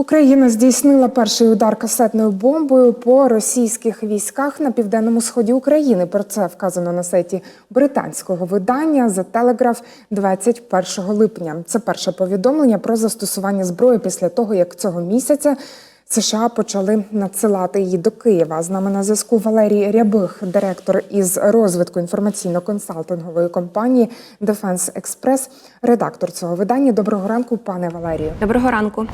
Україна здійснила перший удар касетною бомбою по російських військах на південному сході України. Про це вказано на сайті британського видання The Telegraph 21 липня. Це перше повідомлення про застосування зброї після того, як цього місяця США почали надсилати її до Києва. З нами на зв'язку Валерій Рябих, директор із розвитку інформаційно-консалтингової компанії Defense Express, редактор цього видання. Доброго ранку, пане Валерію. Доброго ранку.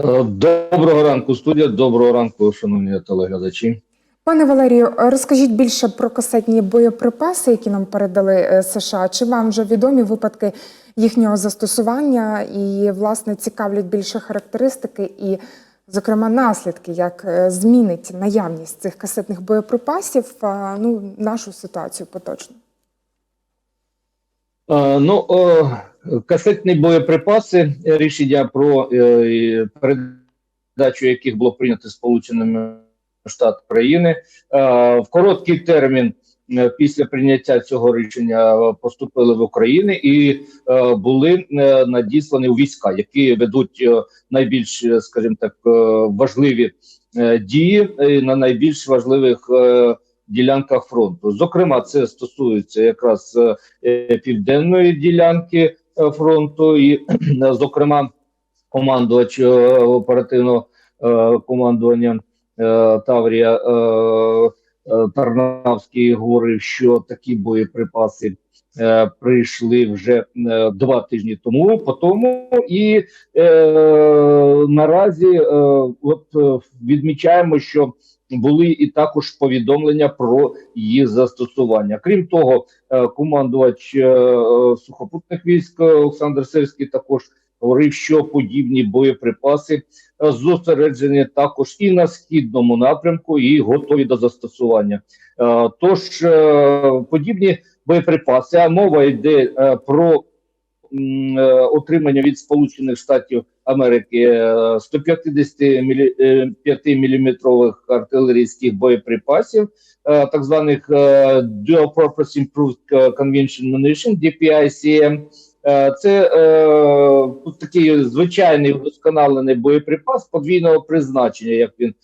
Е, Доброго ранку, студія. Доброго ранку, шановні телеглядачі. Пане Валерію, розкажіть більше про касетні боєприпаси, які нам передали е, США. Чи вам вже відомі випадки їхнього застосування і, власне, цікавлять більше характеристики і, зокрема, наслідки, як е, змінить наявність цих касетних боєприпасів ну, нашу ситуацію поточно? Е, Ну, касетні боєприпаси, е, рішення про е, передачу яких було прийнято Сполученими Штатами України, е, в короткий термін після прийняття цього рішення поступили в Україну і були е, надіслані у війська, які ведуть найбільш, скажімо так, важливі дії на найбільш важливих ділянках фронту. Зокрема, це стосується якраз е, південної ділянки е, фронту, і, зокрема, командувач е, оперативного командування Таврія Тарнавський говорив, що такі боєприпаси. Прийшли вже два тижні тому, по тому, і е, наразі е, от відмічаємо, що були і також повідомлення про її застосування. Крім того, е, командувач е, е, сухопутних військ Олександр Сирський також говорив, що подібні боєприпаси зосереджені також і на східному напрямку, і готові до застосування. Тож подібні боєприпаси, а мова йде про отримання від Сполучених Штатів Америки е, 155 міліметрових артилерійських боєприпасів, е, так званих е, Dual Purpose Improved Convention Munition, DPICM. Е, Це е, такий звичайний вдосконалений боєприпас подвійного призначення, як він е,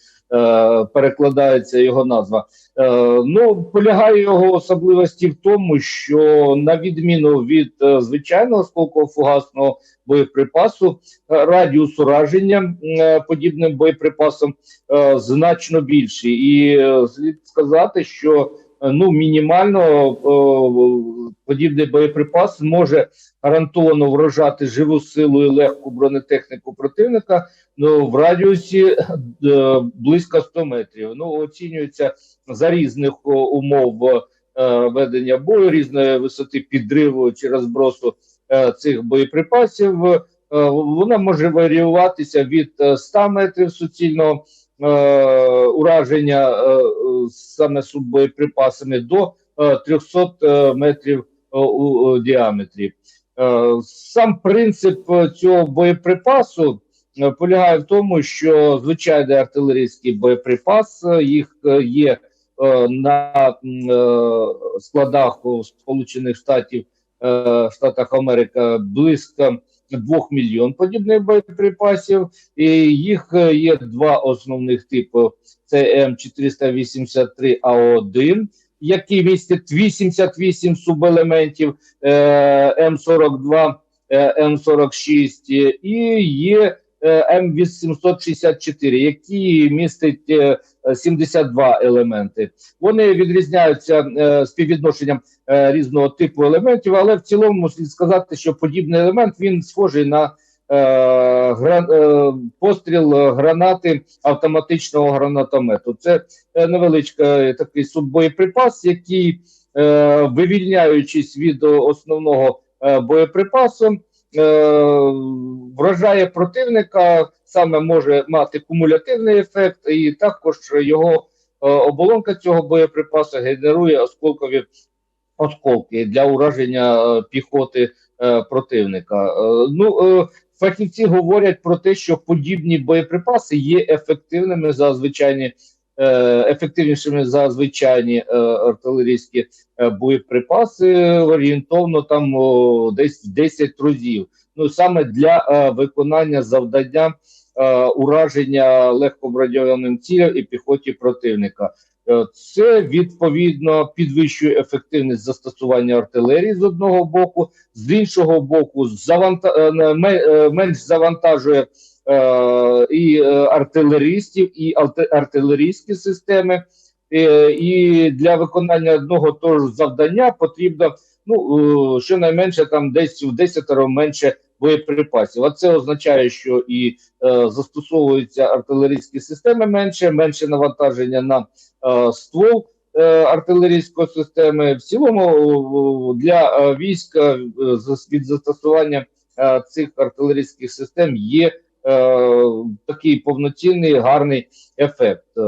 перекладається його назва. Е, ну, полягає його особливості в тому, що на відміну від е, звичайного осколково-фугасного боєприпасу, е, радіус ураження е, подібним боєприпасом е, значно більший. І е, слід сказати, що е, ну мінімально е, подібний боєприпас може гарантовано вражати живу силу і легку бронетехніку противника ну, в радіусі е, близько 100 метрів. Ну, оцінюється за різних умов е, ведення бою, різної висоти підриву чи розбросу е, цих боєприпасів. Вона може варіюватися від е, 100 метрів суцільного ураження саме суббоєприпасами до е, 300 е, метрів у, діаметрі. Сам принцип цього боєприпасу полягає в тому, що звичайний артилерійський боєприпас е, їх е, є е, на е, складах у Сполучених Штатів е, Штатах Америка близько 2 мільйон подібних боєприпасів, і їх е, є два основних типи: це М483 А1, які містять 88 субелементів е, М42, е, М46 і є е, М864, які містять е, 72 елементи. Вони відрізняються е, співвідношенням е, різного типу елементів, але в цілому слід сказати, що подібний елемент він схожий на е, е, постріл е, гранати автоматичного гранатомету. Це е, невеличкий е, такий суббоєприпас, який, е, вивільняючись від основного е, боєприпасу, е, вражає противника, саме може мати кумулятивний ефект, і також його е, оболонка цього боєприпасу генерує осколкові осколки для ураження е, піхоти е, противника. Е, ну, е, фахівці говорять про те, що подібні боєприпаси є ефективними за звичайні. Е, Ефективнішими за звичайні е, артилерійські е, боєприпаси орієнтовно там десь в 10 разів. ну саме для виконання завдання ураження легкоброньованим цілям і піхоті противника. Це відповідно підвищує ефективність застосування артилерії з одного боку, з іншого боку, заванта... менш завантажує і е, артилерістів, і артилерійські системи. Е, І для виконання одного того ж завдання потрібно ну е, щонайменше там десь в десятеро менше боєприпасів. А це означає, що і е, застосовуються артилерійські системи менше, менше навантаження на е, ствол е, артилерійської системи. В цілому е, для е, війська е, від застосування е, цих артилерійських систем є е, такий повноцінний гарний ефект. Е,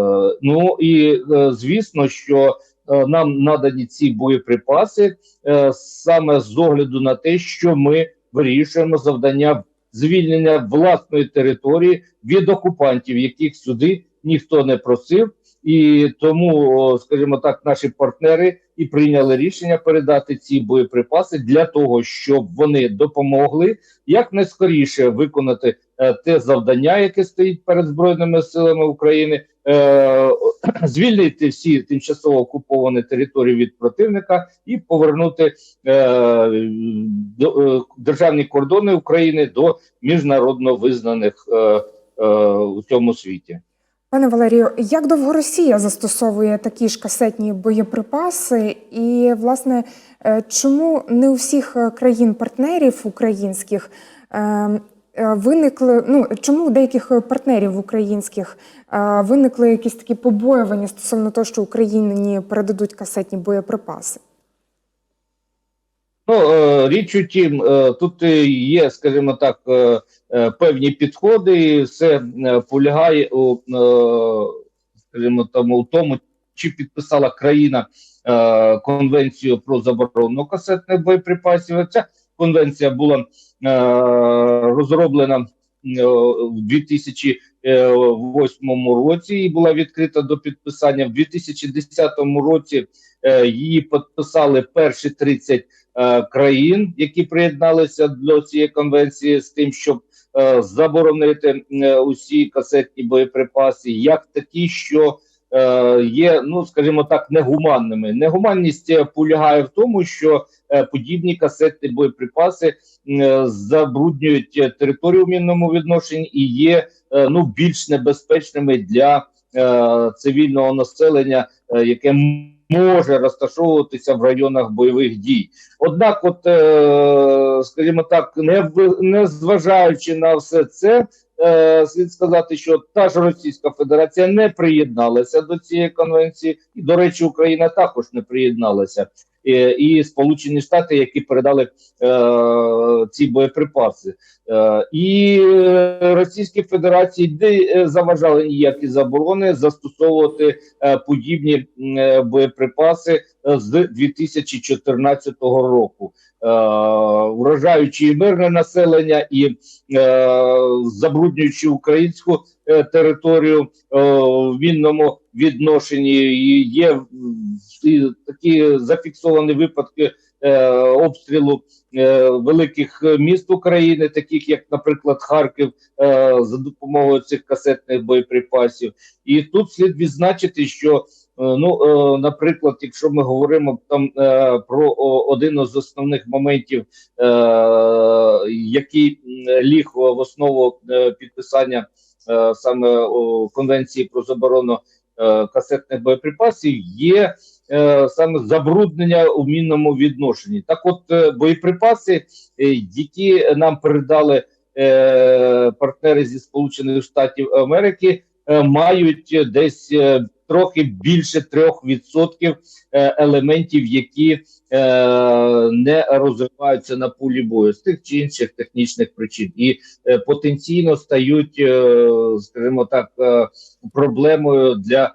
ну і е, звісно, що е, нам надані ці боєприпаси е, саме з огляду на те, що ми вирішуємо завдання звільнення власної території від окупантів, яких сюди ніхто не просив. І тому, скажімо так, наші партнери і прийняли рішення передати ці боєприпаси для того, щоб вони допомогли якнайскоріше виконати е, те завдання, яке стоїть перед збройними силами України, е, звільнити всі тимчасово окуповані території від противника і повернути е, до, е, державні кордони України до міжнародно визнаних е, е, у цьому світі. Пане Валерію, як довго Росія застосовує такі ж касетні боєприпаси? І, власне, е, чому не у всіх е, країн-партнерів українських е, виникли, ну чому у деяких партнерів українських виникли якісь такі побоювання стосовно того, що Україні передадуть касетні боєприпаси? Ну, е, річ у тім, е, тут є, скажімо так, е, певні підходи, все полягає у, скажімо, тому, у тому, чи підписала країна конвенцію про заборону касетних боєприпасів. Ця конвенція була розроблена в 2008 році і була відкрита до підписання. В 2010 році е, її підписали перші 30 е, країн, які приєдналися до цієї конвенції, з тим, щоб е, заборонити е, усі касетні боєприпаси, як такі, що е, є, ну скажімо так, негуманними. Негуманність е, полягає в тому, що е, подібні касетні боєприпаси е, забруднюють е, територію в мінному відношенні і є е, ну більш небезпечними для е, цивільного населення, е, яке може розташовуватися в районах бойових дій. Однак, от е, скажімо так, не в- не зважаючи на все це, е, слід сказати, що та ж Російська Федерація не приєдналася до цієї конвенції, і до речі, Україна також не приєдналася. І, і Сполучені Штати, які передали е, ці боєприпаси, е, і е, Російській Федерації не е, заважали ніякі заборони застосовувати е, подібні е, боєприпаси е, з 2014 року, е, вражаючи і мирне населення і е, забруднюючи українську е, територію е, в вільному відношенні. І є і такі зафіксовані випадки е, обстрілу е, великих міст України, таких як, наприклад, Харків, е, за допомогою цих касетних боєприпасів. І тут слід відзначити, що е, ну, е, наприклад, якщо ми говоримо там е, про один з основних моментів, який ліг в основу підписання саме конвенції про заборону касетних боєприпасів, є е, саме забруднення у мінному відношенні. Так, от е, боєприпаси, е, які нам передали е, партнери зі Сполучених Штатів Америки, е, мають десь е, трохи більше 3% е, елементів, які е, не розвиваються на полі бою. З тих чи інших технічних причин, і е, потенційно стають, скажімо так, проблемою для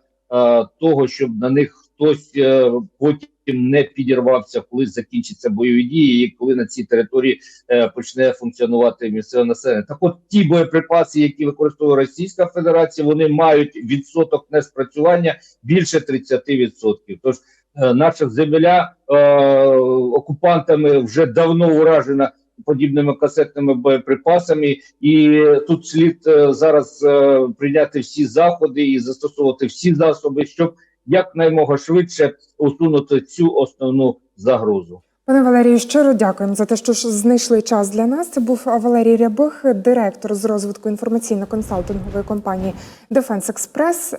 того, щоб на них хтось е, потім не підірвався, коли закінчаться бойові дії, і коли на цій території е, почне функціонувати місцеве населення. Так, от ті боєприпаси, які використовує Російська Федерація, вони мають відсоток неспрацювання більше 30%. Тож е, наша земля е, окупантами вже давно уражена подібними касетними боєприпасами, і тут слід е, зараз е, прийняти всі заходи і застосовувати всі засоби, щоб якнаймога швидше усунути цю основну загрозу. Пане Валерію, щиро дякуємо за те, що знайшли час для нас. Це був Валерій Рябих, директор з розвитку інформаційно-консалтингової компанії Defense Express.